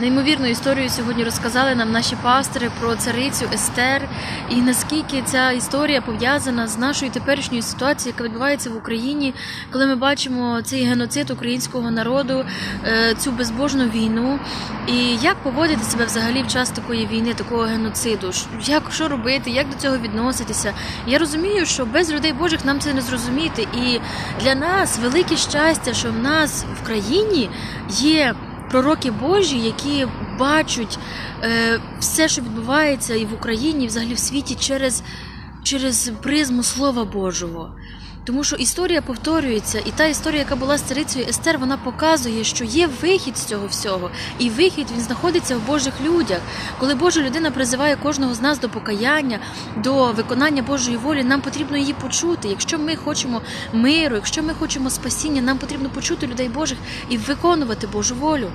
Неймовірну історію сьогодні розказали нам наші пастори про царицю Естер, і наскільки ця історія пов'язана з нашою теперішньою ситуацією, яка відбувається в Україні, коли ми бачимо цей геноцид українського народу, е, цю безбожну війну. І як поводити себе взагалі в час такої війни, такого геноциду? Як що робити, як до цього відноситися? Я розумію, що без людей Божих нам це не зрозуміти. І для нас велике щастя, що в нас в країні є пророки Божі, які бачать е, все, що відбувається і в Україні, і взагалі в світі, через, через призму Слова Божого. Тому що історія повторюється, і та історія, яка була з царицею Естер, вона показує, що є вихід з цього всього, і вихід він знаходиться в Божих людях. Коли Божа людина призиває кожного з нас до покаяння, до виконання Божої волі, нам потрібно її почути. Якщо ми хочемо миру, якщо ми хочемо спасіння, нам потрібно почути людей Божих і виконувати Божу волю.